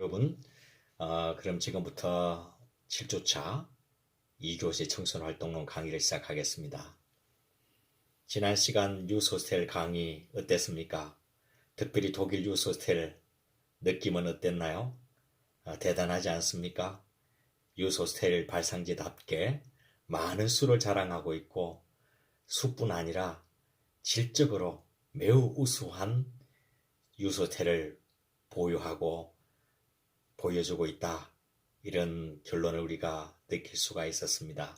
여러분, 어, 그럼 지금부터 7조차 2교시 청소년 활동론 강의를 시작하겠습니다. 지난 시간 뉴스호스텔 강의 어땠습니까? 특별히 독일 뉴스호스텔 느낌은 어땠나요? 아, 대단하지 않습니까? 뉴스호스텔 발상지답게 많은 수를 자랑하고 있고 수뿐 아니라 질적으로 매우 우수한 유소텔을 보유하고 보여주고 있다. 이런 결론을 우리가 느낄 수가 있었습니다.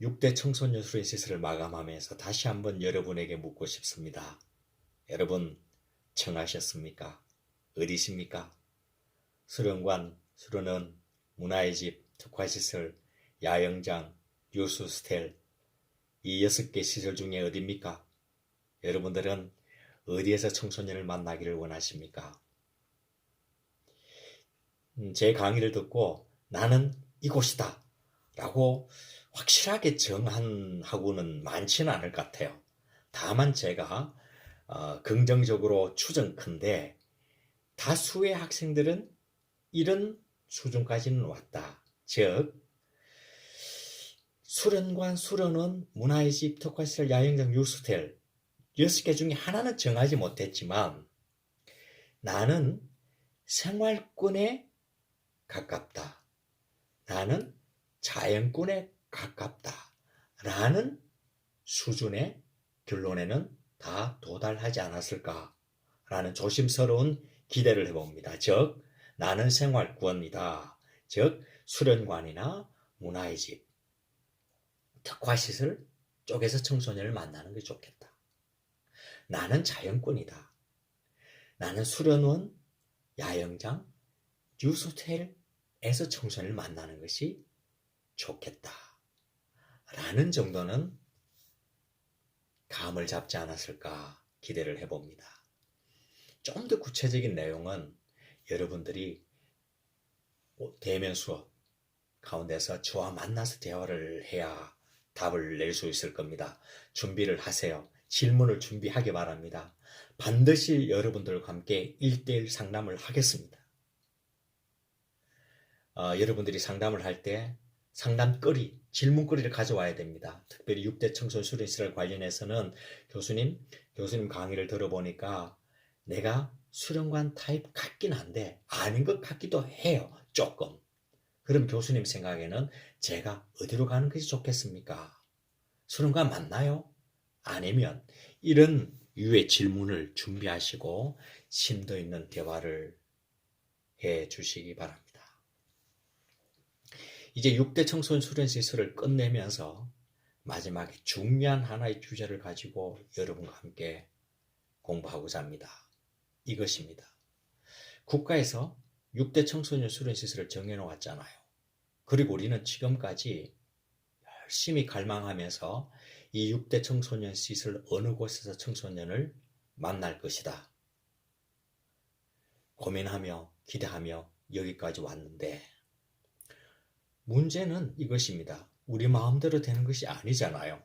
6대 청소년 수련 시설을 마감하면서 다시 한번 여러분에게 묻고 싶습니다. 여러분 청하셨습니까? 어디십니까? 수련관, 수련원, 문화의 집, 특화시설, 야영장, 유수스텔 이 여섯 개 시설 중에 어디입니까? 여러분들은 어디에서 청소년을 만나기를 원하십니까? 음, 제 강의를 듣고 나는 이곳이다 라고 확실하게 정한하고는 많지는 않을 것 같아요. 다만 제가 어, 긍정적으로 추정컨대 다수의 학생들은 이런 수준까지는 왔다. 즉 수련관, 수련원, 문화의 집, 특화시설, 야영장, 유스텔 여섯 개 중에 하나는 정하지 못했지만 나는 생활권에 가깝다. 나는 자연권에 가깝다. 라는 수준의 결론에는 다 도달하지 않았을까. 라는 조심스러운 기대를 해봅니다. 즉, 나는 생활권이다. 즉, 수련관이나 문화의 집, 특화시설 쪽에서 청소년을 만나는 게 좋겠다. 나는 자연권이다. 나는 수련원, 야영장, 뉴스호텔 에서 청소년을 만나는 것이 좋겠다. 라는 정도는 감을 잡지 않았을까 기대를 해봅니다. 좀 더 구체적인 내용은 여러분들이 대면 수업 가운데서 저와 만나서 대화를 해야 답을 낼 수 있을 겁니다. 준비를 하세요. 질문을 준비하기 바랍니다. 반드시 여러분들과 함께 1대1 상담을 하겠습니다. 어, 여러분들이 상담을 할 때 상담거리, 질문거리를 가져와야 됩니다. 특별히 6대 청소년 수련시설 관련해서는 교수님, 교수님 강의를 들어보니까 내가 수련관 타입 같긴 한데 아닌 것 같기도 해요. 조금. 그럼 교수님 생각에는 제가 어디로 가는 것이 좋겠습니까? 수련관 맞나요? 아니면 이런 유의 질문을 준비하시고 심도 있는 대화를 해 주시기 바랍니다. 이제 6대 청소년 수련 시설을 끝내면서 마지막에 중요한 하나의 주제를 가지고 여러분과 함께 공부하고자 합니다. 이것입니다. 국가에서 6대 청소년 수련 시설을 정해 놓았잖아요. 그리고 우리는 지금까지 열심히 갈망하면서 이 6대 청소년 시설 어느 곳에서 청소년을 만날 것이다. 고민하며 기대하며 여기까지 왔는데 문제는 이것입니다. 우리 마음대로 되는 것이 아니잖아요.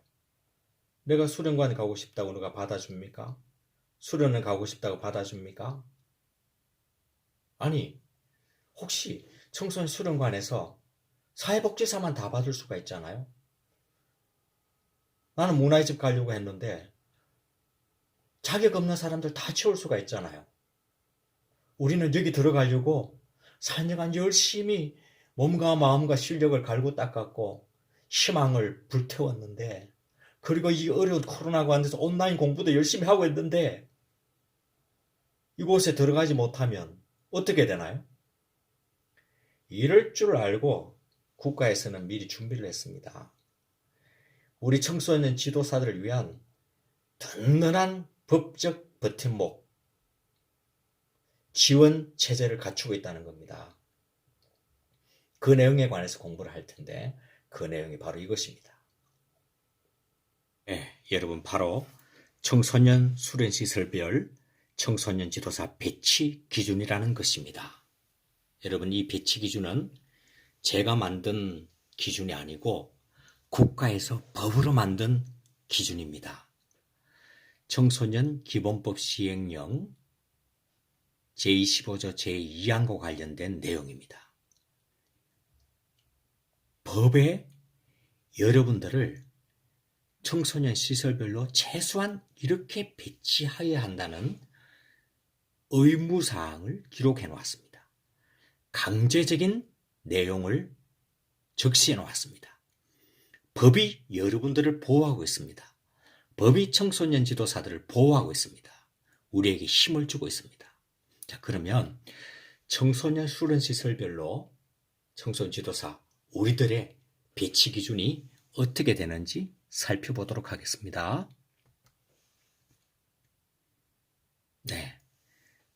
내가 수련관에 가고 싶다고 누가 받아줍니까? 수련을 가고 싶다고 받아줍니까? 아니, 혹시 청소년 수련관에서 사회복지사만 다 받을 수가 있잖아요. 나는 문화의 집 가려고 했는데 자격 없는 사람들 다 채울 수가 있잖아요. 우리는 여기 들어가려고 4년간 열심히 몸과 마음과 실력을 갈고 닦았고 희망을 불태웠는데 그리고 이 어려운 코로나 관계에서 온라인 공부도 열심히 하고 있는데 이곳에 들어가지 못하면 어떻게 되나요? 이럴 줄 알고 국가에서는 미리 준비를 했습니다. 우리 청소년 지도사들을 위한 든든한 법적 버팀목, 지원 체제를 갖추고 있다는 겁니다. 그 내용에 관해서 공부를 할 텐데 그 내용이 바로 이것입니다. 네, 여러분 바로 청소년 수련시설별 청소년 지도사 배치 기준이라는 것입니다. 여러분 이 배치 기준은 제가 만든 기준이 아니고 국가에서 법으로 만든 기준입니다. 청소년 기본법 시행령 제25조 제2항과 관련된 내용입니다. 법에 여러분들을 청소년 시설별로 최소한 이렇게 배치하여야 한다는 의무사항을 기록해 놓았습니다. 강제적인 내용을 적시해 놓았습니다. 법이 여러분들을 보호하고 있습니다. 법이 청소년 지도사들을 보호하고 있습니다. 우리에게 힘을 주고 있습니다. 자, 그러면 청소년 수련 시설별로 청소년 지도사 우리들의 배치 기준이 어떻게 되는지 살펴보도록 하겠습니다. 네.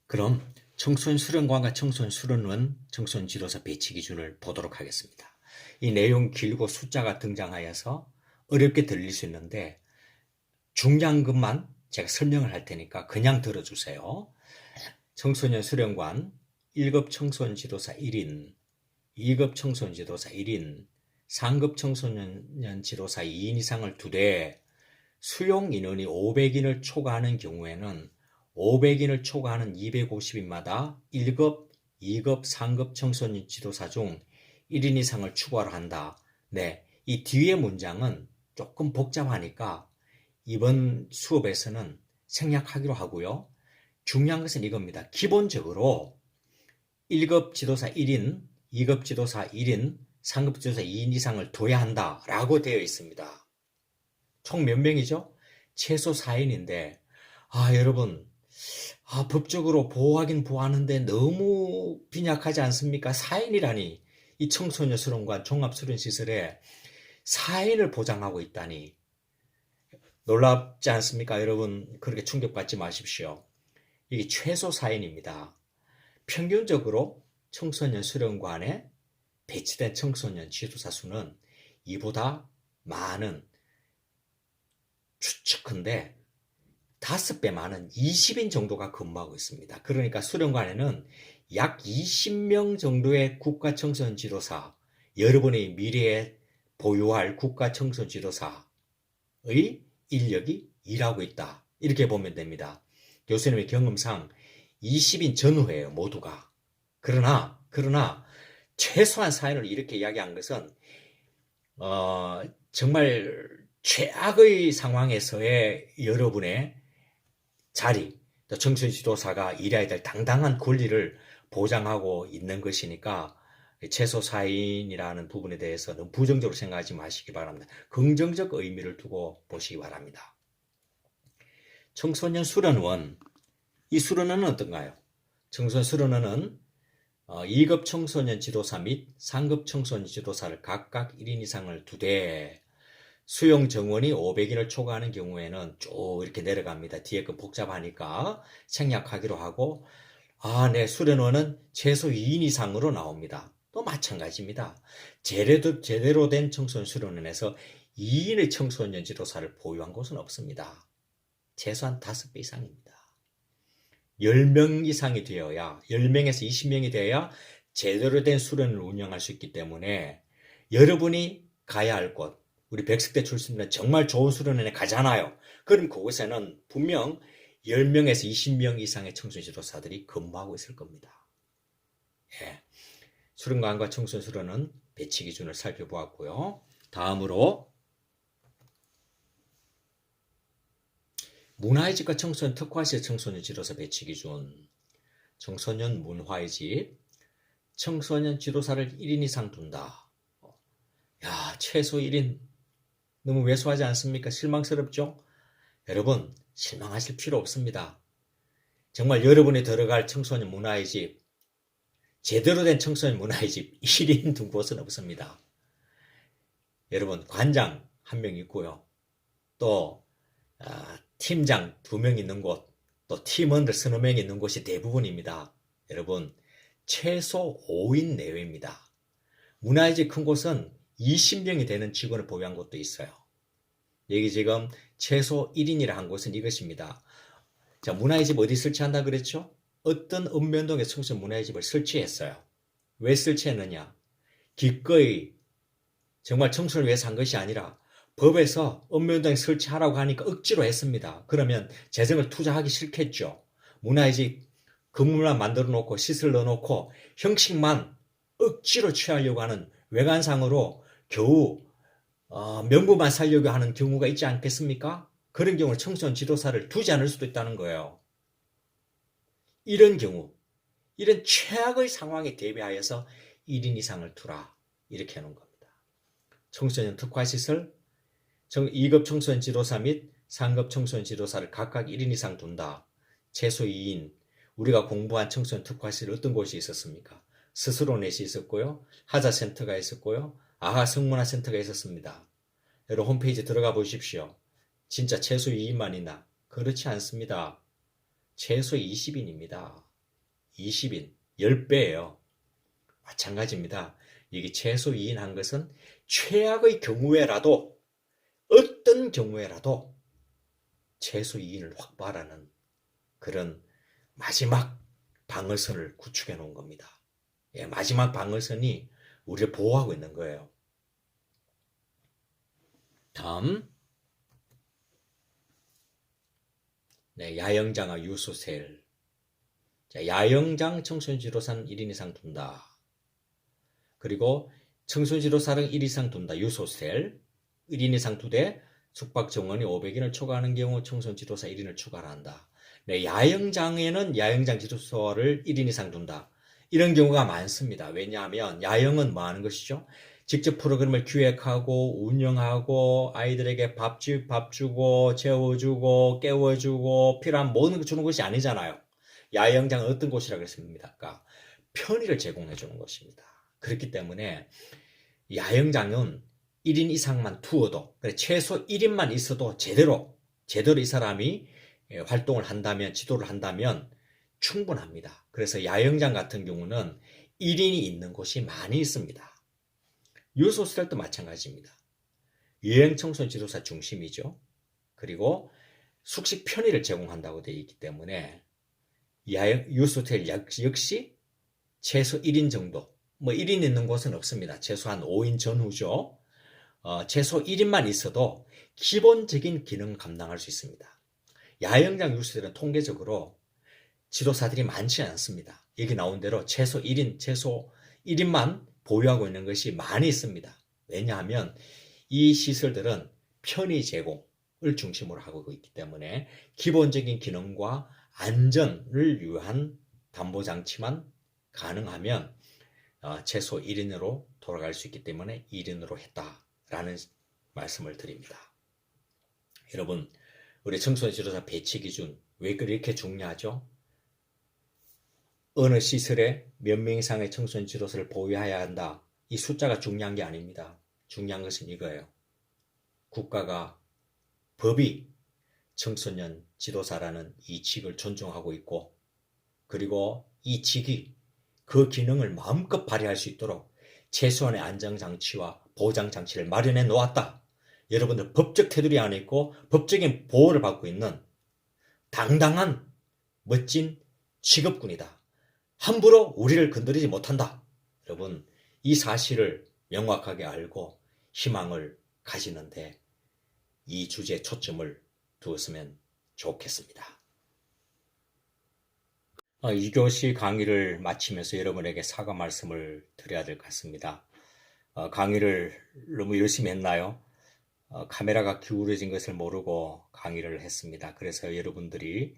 그럼 청소년 수련관과 청소년 수련원, 청소년 지도사 배치 기준을 보도록 하겠습니다. 이 내용 길고 숫자가 등장하여서 어렵게 들릴 수 있는데 중요한 것만 제가 설명을 할 테니까 그냥 들어주세요. 청소년 수련관 1급 청소년 지도사 1인, 2급 청소년 지도사 1인, 상급 청소년 지도사 2인 이상을 두되 수용 인원이 500인을 초과하는 경우에는 500인을 초과하는 250인마다 1급, 2급, 상급 청소년 지도사 중 1인 이상을 추가로 한다. 네, 이 뒤에 문장은 조금 복잡하니까 이번 수업에서는 생략하기로 하고요. 중요한 것은 이겁니다. 기본적으로 1급 지도사 1인, 2급 지도사 1인, 상급 지도사 2인 이상을 둬야 한다라고 되어 있습니다. 총 몇 명이죠? 최소 4인인데 아 여러분 아, 법적으로 보호하긴 보호하는데 너무 빈약하지 않습니까? 4인이라니 이 청소년 수련관 종합 수련 시설에 4인을 보장하고 있다니 놀랍지 않습니까? 여러분 그렇게 충격받지 마십시오. 이게 최소 4인입니다. 평균적으로 청소년 수련관에 배치된 청소년 지도사 수는 이보다 많은 추측컨대 다섯 배 많은 20인 정도가 근무하고 있습니다. 그러니까 수련관에는 약 20명 정도의 국가 청소년 지도사, 여러분의 미래에 보유할 국가 청소년 지도사의 인력이 일하고 있다. 이렇게 보면 됩니다. 교수님의 경험상 20인 전후예요, 모두가. 그러나, 그러나, 최소한 사연을 이렇게 이야기한 것은, 어, 정말 최악의 상황에서의 여러분의 자리, 또 청소년 지도사가 일해야 될 당당한 권리를 보장하고 있는 것이니까 최소 4인이라는 부분에 대해서는 부정적으로 생각하지 마시기 바랍니다. 긍정적 의미를 두고 보시기 바랍니다. 청소년 수련원, 이 수련원은 어떤가요? 청소년 수련원은 2급 청소년 지도사 및 상급 청소년 지도사를 각각 1인 이상을 두되 수용 정원이 500인을 초과하는 경우에는 쭉 이렇게 내려갑니다. 뒤에 그 복잡하니까 생략하기로 하고 아, 네, 수련원은 최소 2인 이상으로 나옵니다. 또 마찬가지입니다. 제대로, 제대로 된 청소년 수련원에서 2인의 청소년 지도사를 보유한 곳은 없습니다. 최소한 5배 이상입니다. 10명 이상이 되어야, 10명에서 20명이 되어야 제대로 된 수련을 운영할 수 있기 때문에 여러분이 가야 할 곳, 우리 백석대 출신들은 정말 좋은 수련원에 가잖아요. 그럼 그곳에는 분명 10명에서 20명 이상의 청소년 지도사들이 근무하고 있을 겁니다. 예. 수련관과 청소년 수련은 배치 기준을 살펴보았고요. 다음으로 문화의 집과 청소년 특화시의 청소년 지도사 배치 기준 청소년 문화의 집 청소년 지도사를 1인 이상 둔다. 야 최소 1인 너무 왜소하지 않습니까? 실망스럽죠? 여러분 실망하실 필요 없습니다. 정말 여러분이 들어갈 청소년 문화의 집 제대로 된 청소년 문화의 집 1인 둔 곳은 없습니다. 여러분 관장 한 명 있고요. 또 아, 팀장 두 명 있는 곳, 또 팀원들 서너 명 있는 곳이 대부분입니다. 여러분 최소 5인 내외입니다. 문화의 집큰 곳은 20명이 되는 직원을 보유한 곳도 있어요. 여기 지금 최소 1인이라 한 곳은 이것입니다. 자, 문화의 집 어디 설치한다 그랬죠? 어떤 읍면동에 청소 문화의 집을 설치했어요. 왜 설치했느냐? 기꺼이 정말 청소를 위해서 한 것이 아니라 법에서 읍면동에 설치하라고 하니까 억지로 했습니다. 그러면 재정을 투자하기 싫겠죠. 문화의 집 건물만 만들어 놓고 시설 넣어 놓고 형식만 억지로 취하려고 하는 외관상으로 겨우 어, 명부만 살려고 하는 경우가 있지 않겠습니까? 그런 경우는 청소년 지도사를 두지 않을 수도 있다는 거예요. 이런 경우, 이런 최악의 상황에 대비하여서 1인 이상을 두라. 이렇게 해놓은 겁니다. 청소년 특화시설, 2급 청소년 지도사 및 3급 청소년 지도사를 각각 1인 이상 둔다. 최소 2인. 우리가 공부한 청소년 특화시설 어떤 곳이 있었습니까? 스스로넷이 있었고요. 하자센터가 있었고요. 아하 성문화센터가 있었습니다. 여러분 홈페이지 들어가 보십시오. 진짜 최소 2인만 있나? 그렇지 않습니다. 최소 20인입니다. 20인. 10배예요. 마찬가지입니다. 이게 최소 2인 한 것은 최악의 경우에라도 어떤 경우에라도 최소 2인을 확보하라는 그런 마지막 방어선을 구축해 놓은 겁니다. 예, 마지막 방어선이 우리를 보호하고 있는 거예요. 다음 네, 야영장과 유소셀 자, 야영장 청소년 지도사는 1인 이상 둔다. 그리고 청소년 지도사는 1 이상 둔다. 유소셀 1인 이상 두대 숙박 정원이 500인을 초과하는 경우 청소년 지도사 1인을 추가한다. 네, 야영장에는 야영장 지도사를 1인 이상 둔다. 이런 경우가 많습니다. 왜냐하면 야영은 뭐 하는 것이죠? 직접 프로그램을 기획하고 운영하고 아이들에게 밥, 주, 밥 주고 재워주고 깨워주고 필요한 모든 걸 주는 것이 아니잖아요. 야영장은 어떤 곳이라고 했습니까? 편의를 제공해 주는 것입니다. 그렇기 때문에 야영장은 1인 이상만 투어도 최소 1인만 있어도 제대로 제대로 이 사람이 예, 활동을 한다면 지도를 한다면 충분합니다. 그래서 야영장 같은 경우는 1인이 있는 곳이 많이 있습니다. 유소스텔도 마찬가지입니다. 유행 청소년 지도사 중심이죠. 그리고 숙식 편의를 제공한다고 되어 있기 때문에 유소텔 역시 최소 1인 정도, 뭐 1인 있는 곳은 없습니다. 최소한 5인 전후죠. 어, 최소 1인만 있어도 기본적인 기능 감당할 수 있습니다. 야영장 유소텔은 통계적으로 지도사들이 많지 않습니다. 여기 나온 대로 최소 1인, 최소 1인만 보유하고 있는 것이 많이 있습니다. 왜냐하면 이 시설들은 편의 제공을 중심으로 하고 있기 때문에 기본적인 기능과 안전을 위한 담보장치만 가능하면 어, 최소 1인으로 돌아갈 수 있기 때문에 1인으로 했다 라는 말씀을 드립니다. 여러분, 우리 청소년 지도사 배치 기준 왜 그렇게 중요하죠? 어느 시설에 몇 명 이상의 청소년 지도사를 보유해야 한다. 이 숫자가 중요한 게 아닙니다. 중요한 것은 이거예요. 국가가 법이 청소년 지도사라는 이 직을 존중하고 있고 그리고 이 직이 그 기능을 마음껏 발휘할 수 있도록 최소한의 안정장치와 보장 장치를 마련해 놓았다. 여러분들 법적 테두리 안에 있고 법적인 보호를 받고 있는 당당한 멋진 직업군이다. 함부로 우리를 건드리지 못한다. 여러분, 이 사실을 명확하게 알고 희망을 가지는데 이 주제에 초점을 두었으면 좋겠습니다. 어, 이교시 강의를 마치면서 여러분에게 사과 말씀을 드려야 될 것 같습니다. 어, 강의를 너무 열심히 했나요? 어, 카메라가 기울어진 것을 모르고 강의를 했습니다. 그래서 여러분들이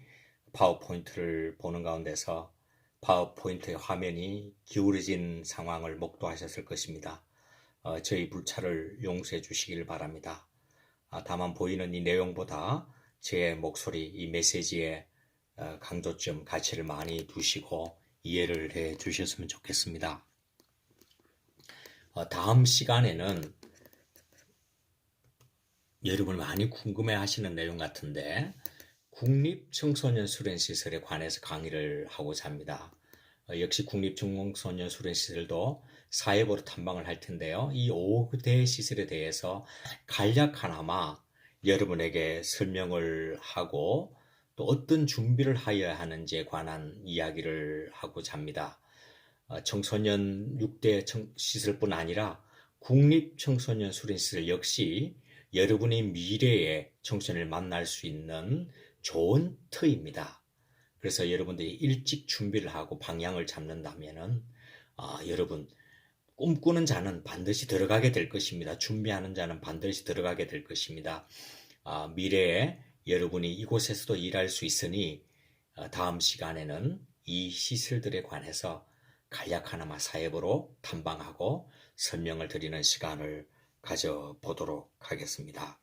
파워포인트를 보는 가운데서 파워포인트의 화면이 기울어진 상황을 목도하셨을 것입니다. 어, 저희 불차를 용서해 주시길 바랍니다. 아, 다만 보이는 이 내용보다 제 목소리, 이 메시지의 어, 강조점, 가치를 많이 두시고 이해를 해 주셨으면 좋겠습니다. 어, 다음 시간에는 여러분 많이 궁금해 하시는 내용 같은데 국립 청소년 수련 시설에 관해서 강의를 하고자 합니다. 어, 역시 국립중공소년 수련 시설도 사회보로 탐방을 할 텐데요. 이 5대 시설에 대해서 간략 하나마 여러분에게 설명을 하고 또 어떤 준비를 하여야 하는지에 관한 이야기를 하고자 합니다. 어, 청소년 6대 시설뿐 아니라 국립 청소년 수련시설 역시 여러분의 미래의 청소년을 만날 수 있는 좋은 터입니다. 그래서 여러분들이 일찍 준비를 하고 방향을 잡는다면은 아, 여러분 꿈꾸는 자는 반드시 들어가게 될 것입니다. 준비하는 자는 반드시 들어가게 될 것입니다. 아, 미래에 여러분이 이곳에서도 일할 수 있으니 어, 다음 시간에는 이 시설들에 관해서 간략 하나마 사회부로 탐방하고 설명을 드리는 시간을 가져보도록 하겠습니다.